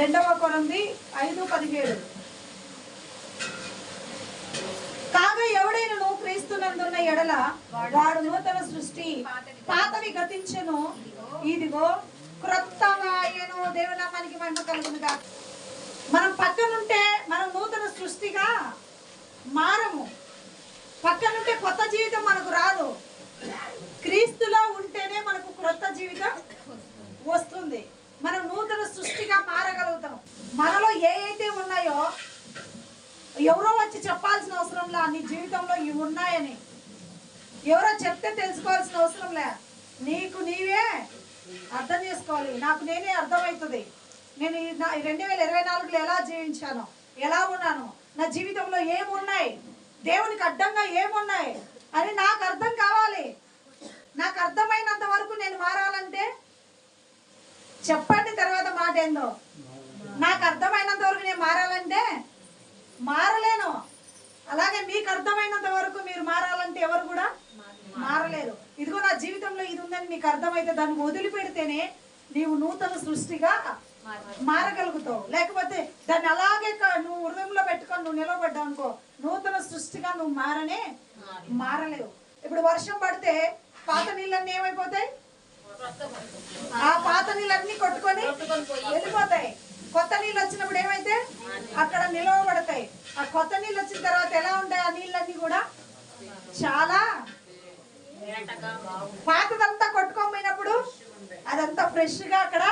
రెండవ కొరంది ఐదు పదిహేడు. కాగా ఎవడైనను క్రీస్తునందున్న ఎడల వాడు నూతన సృష్టి పాతవి గతించను. ఇదిగో క్రొత్తవాయను దేవునామానికి మహిమ కలుగునుగా మనం పక్కనుంటే మనం నూతన సృష్టిగా మారము. పక్కనుంటే కొత్త జీవితం మనకు రాదు. క్రీస్తులో ఉంటేనే మనకు క్రొత్త జీవితం వస్తుంది మనం నూతన సృష్టిగా మారగలుగుతాం మనలో ఏ అయితే ఉన్నాయో ఎవరో వచ్చి చెప్పాల్సిన అవసరం లే నీ జీవితంలో ఇవి ఉన్నాయని. ఎవరో చెప్తే తెలుసుకోవాల్సిన అవసరం లే. నీకు నీవే అర్థం చేసుకోవాలి. నాకు నేనే అర్థమవుతుంది. నేను నా- రెండు వేల ఇరవై నాలుగులో ఎలా జీవించాను ఎలా ఉన్నాను నా జీవితంలో ఏమున్నాయి దేవునికి అడ్డంగా ఏమున్నాయి అని నాకు అర్థం కావాలి. నాకు అర్థమైనంత వరకు నేను మారాలంటే చెప్పండి తర్వాత మాట ఏందో నాకు అర్థమైనంత వరకు నేను మారాలంటే మారలేను. అలాగే మీకు అర్థమైనంత వరకు మీరు మారాలంటే ఎవరు కూడా మారలేరు. ఇదిగో నా జీవితంలో ఇది ఉందని మీకు అర్థమైతే దాన్ని వదిలిపెడితేనే నీవు నూతన సృష్టిగా మారగలుగుతావు. లేకపోతే దాన్ని అలాగే నువ్వు హృదయంలో పెట్టుకొని నువ్వు నిలబడ్డావు అనుకో నూతన సృష్టిగా నువ్వు మారనే మారలేవు. ఇప్పుడు వర్షం పడితే పాత నీళ్ళన్నీ ఏమైపోతాయి? ఆ పాత నీళ్ళన్నీ కొట్టుకొని వెళ్ళిపోతాయి. కొత్త నీళ్ళు వచ్చినప్పుడు ఏమైతే? అక్కడ నిలవబడతాయి. ఆ కొత్త నీళ్ళు వచ్చిన తర్వాత ఎలా ఉంటాయి? ఆ నీళ్ళన్నీ కూడా చాలా పాతదంతా కొట్టుకోమైనప్పుడు అదంతా ఫ్రెష్గా అక్కడ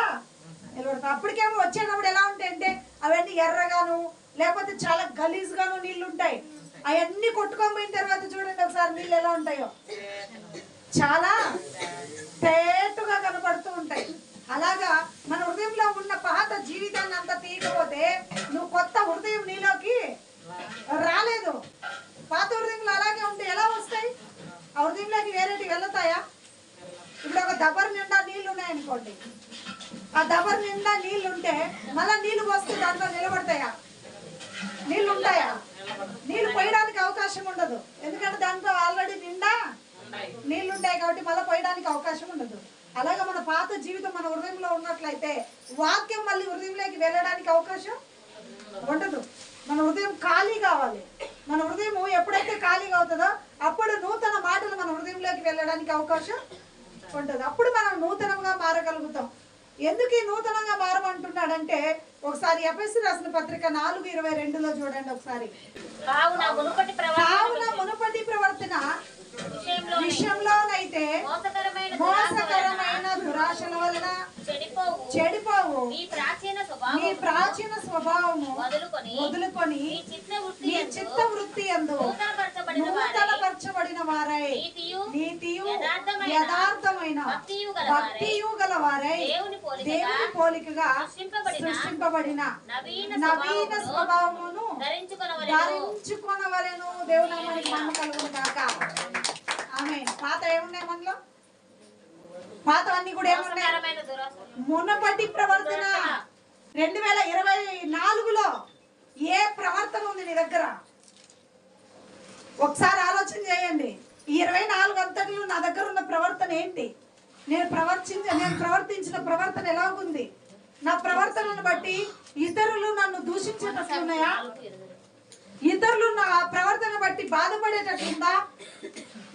నిలబడతాయి. అప్పటికేమో వచ్చేటప్పుడు ఎలా ఉంటాయి అంటే అవన్నీ ఎర్రగాను లేకపోతే చాలా గలీజ్ గాను నీళ్ళు ఉంటాయి. అవన్నీ కొట్టుకోపోయిన తర్వాత చూడండి ఒకసారి నీళ్ళు ఎలా ఉంటాయో. చాలా తేటుగా కనపడుతూ ఉంటాయి. అలాగా మన హృదయంలో ఉన్న పాత జీవితాన్ని అంతా తీయకపోతే నువ్వు కొత్త హృదయం నీలోకి రాలేదు. పాత హృదయంలో అలాగే ఉంటే ఎలా వస్తాయి? ఆ హృదయంలోకి వేరేటి వెళ్తాయా? ఇప్పుడు ఒక దబర్ నిండా నీళ్ళు ఉన్నాయనుకోండి ఆ దబర్ నిండా నీళ్ళు ఉంటే మళ్ళా నీళ్ళు పోస్తే దాంట్లో నిలబడతాయా నీళ్ళు ఉంటాయా నీళ్ళు పోయడానికి అవకాశం ఉండదు ఎందుకంటే దాంట్లో ఆల్రెడీ నిండా నీళ్ళు ఉంటాయి కాబట్టి మళ్ళీ పోయడానికి అవకాశం ఉండదు అలాగే మన పాత జీవితం మన హృదయంలో ఉన్నట్లయితే వాక్యం మళ్ళీ హృదయంలోకి వెళ్ళడానికి అవకాశం ఉండదు. మన హృదయం ఖాళీ కావాలి. మన హృదయం ఎప్పుడైతే ఖాళీగా అవుతుందో అప్పుడు నూతన మాటలు మన హృదయంలోకి వెళ్ళడానికి అవకాశం ఉంటుంది అప్పుడు మనం నూతనంగా మారగలుగుతాం. ఎందుకు ఈ నూతనంగా మారమంటున్నాడంటే ఒకసారి ఎఫ్ఎస్సి రాసిన పత్రిక నాలుగు ఇరవై రెండులో చూడండి ఒకసారి. కావున మునుపటి ప్రవర్తన విషయంలోనైతే మోసకరమైన దురాశల వలన చెడిపోవు. ఈ ప్రాచీన నీ స్వభావం ప్రాచీన స్వభావము వదులుకొని నీ చిత్త వృత్తి ఎందు నూతనపరచబడిన వారై. నీతియు యథార్థమైన భక్తియు గల వారై. దేవుని పోలికగా దేవుని సృష్టింపబడిన నవీన స్వభావమును ధరించుకొనవలెను. మహిమ కలుగును కాక ఆమె పాత ఏమున్నాయి మనలో పాత అన్ని కూడా ఏమున్నాయి? మునపటి ప్రవర్తన. రెండు వేల ఇరవై నాలుగులో ఏ ప్రవర్తన ఉంది నీ దగ్గర? ఒకసారి ఆలోచన చేయండి. ఈ ఇరవై నాలుగు అంతటిలో నా దగ్గర ఉన్న ప్రవర్తన ఏంటి? నేను ప్రవర్తించ నేను ప్రవర్తించిన ప్రవర్తన ఎలా ఉంది నా ప్రవర్తనను బట్టి ఇతరులు నన్ను దూషించేటట్లున్నాయా? ఇతరులు నా ప్రవర్తన బట్టి బాధపడేటట్లుందా?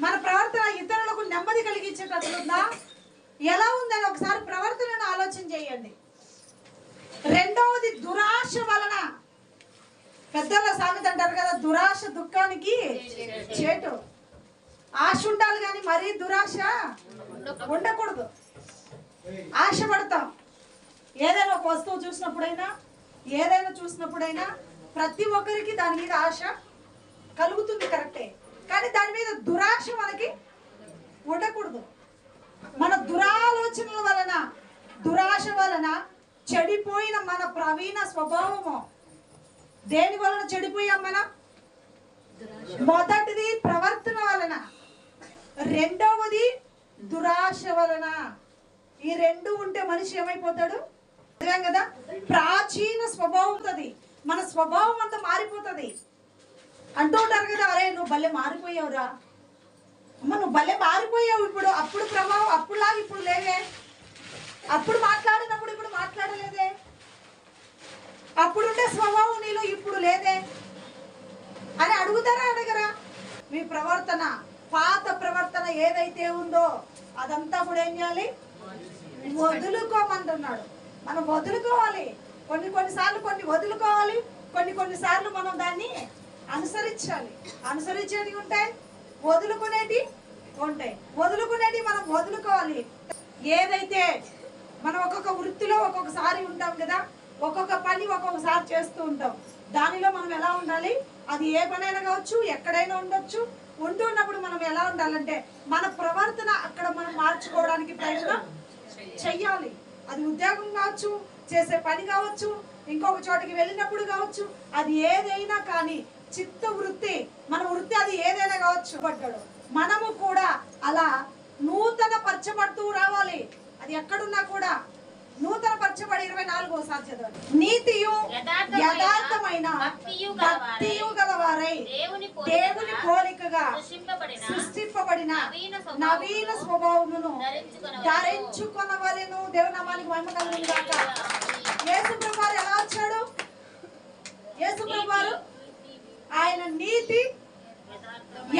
మన ప్రవర్తన ఇతరులకు నెమ్మది కలిగించేటట్లుందా? ఎలా ఉందని ఒకసారి ప్రవర్తనను ఆలోచన చేయండి. రెండవది దురాశ వలన. పెద్దల సామెత అంటారు కదా దురాశ దుఃఖానికి చేటు. ఆశ ఉండాలి కానీ మరీ దురాశ ఉండకూడదు. ఆశపడతాం. ఏదైనా ఒక వస్తువు చూసినప్పుడైనా ఏదైనా చూసినప్పుడైనా ప్రతి ఒక్కరికి దాని మీద ఆశ కలుగుతుంది కరెక్టే. కానీ దాని మీద దురాశ మనకి ఉండకూడదు. మన దురాలోచనల వలన దురాశ వలన చెడిపోయిన మన ప్రవీణ స్వభావము. దేని వలన చెడిపోయాం మనం మొదటిది ప్రవర్తన వలన. రెండవది దురాశ వలన ఈ రెండు ఉంటే మనిషి ఏమైపోతాడు? అదే కదా? ప్రాచీన స్వభావం ఉంటుంది. మన స్వభావం అంతా మారిపోతుంది. అంటూ ఉంటారు కదా అరే నువ్వు భలే మారిపోయావురా. అమ్మ నువ్వు భలే మారిపోయావు ఇప్పుడు. అప్పుడు ప్రభావం అప్పుడులాగా ఇప్పుడు లేవే. అప్పుడు మాట్లాడినప్పుడు ఇప్పుడు మాట్లాడలేదే. ఇప్పుడు లేదే. అని అడుగుతారా అడగరా? మీ ప్రవర్తన పాత ప్రవర్తన ఏదైతే ఉందో అదంతా కూడా ఏం చేయాలి? వదులుకోమంటున్నాడు. మనం వదులుకోవాలి. కొన్ని కొన్నిసార్లు కొన్ని వదులుకోవాలి. కొన్ని కొన్నిసార్లు మనం దాన్ని అనుసరించాలి. అనుసరించేవి ఉంటాయి వదులుకునేటి ఉంటాయి. వదులుకునేటి మనం వదులుకోవాలి. ఏదైతే మనం ఒక్కొక్క వృత్తిలో ఒక్కొక్కసారి ఉంటాం కదా ఒక్కొక్క పని ఒక్కొక్కసారి చేస్తూ ఉంటాం. దానిలో మనం ఎలా ఉండాలి? అది ఏ పనైనా కావచ్చు ఎక్కడైనా ఉండొచ్చు. ఉంటున్నప్పుడు మనం ఎలా ఉండాలంటే మన ప్రవర్తన అక్కడ మనం మార్చుకోవడానికి ప్రయత్నం చెయ్యాలి. అది ఉద్యోగం కావచ్చు చేసే పని కావచ్చు ఇంకొక చోటకి వెళ్ళినప్పుడు కావచ్చు అది ఏదైనా కానీ చిత్త వృత్తి మన వృత్తి అది ఏదైనా కావచ్చు పడ్డాడు. మనము కూడా అలా నూతన పరచబడుతూ రావాలి. అది ఎక్కడున్నా కూడా ఇరవై నాలుగో సారి చదవండి నీతియు యథార్థమైన, భక్తియు గలవారై, దేవుని పోలికగా సృష్టింపబడిన నవీన స్వభావమును. ధరించుకొనవలెను. దేవునామానికి మహిమ కలుగును గాక. యేసు ప్రభువారు ఎలా వచ్చాడు? యేసు ప్రభువారు ఆయన నీతి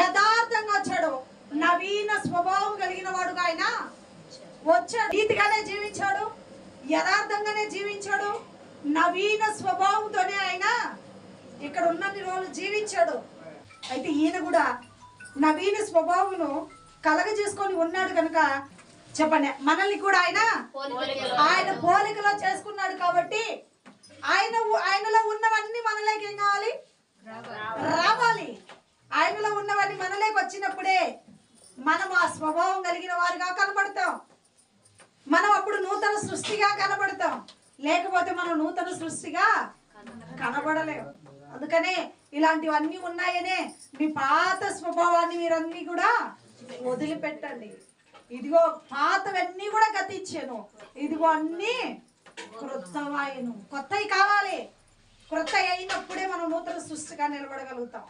యథార్థంగా వచ్చాడు. నవీన స్వభావం కలిగిన వాడుగా ఆయన వచ్చాడు. నీతిగానే జీవించాడు. యథార్థంగానే జీవించాడు. నవీన స్వభావంతోనే ఆయన ఇక్కడ ఉన్నన్ని రోజులు జీవించాడు. అయితే ఈయన కూడా నవీన స్వభావమును కలగజేసుకొని ఉన్నాడు కనుక చెప్పండి. మనల్ని కూడా ఆయన ఆయన పోలికలో చేసుకున్నాడు కాబట్టి ఆయన ఆయనలో ఉన్నవన్నీ మనలోకి ఏం కావాలి? రావాలి. ఆయనలో ఉన్నవన్నీ మనలోకి వచ్చినప్పుడే మనం ఆ స్వభావం కలిగిన వారిగా కనబడతాం. మనం అప్పుడు నూతన సృష్టిగా కనబడతాం. లేకపోతే మనం నూతన సృష్టిగా కనబడలేము అందుకనే ఇలాంటివన్నీ ఉన్నాయనే మీ పాత స్వభావాన్ని మీరన్నీ కూడా వదిలిపెట్టండి. ఇదిగో పాతవన్నీ కూడా గతించాను. ఇదిగో అన్నీ క్రొత్తవాయను. కొత్తవి కావాలి. క్రొత్త అయినప్పుడే మనం నూతన సృష్టిగా నిలబడగలుగుతాం.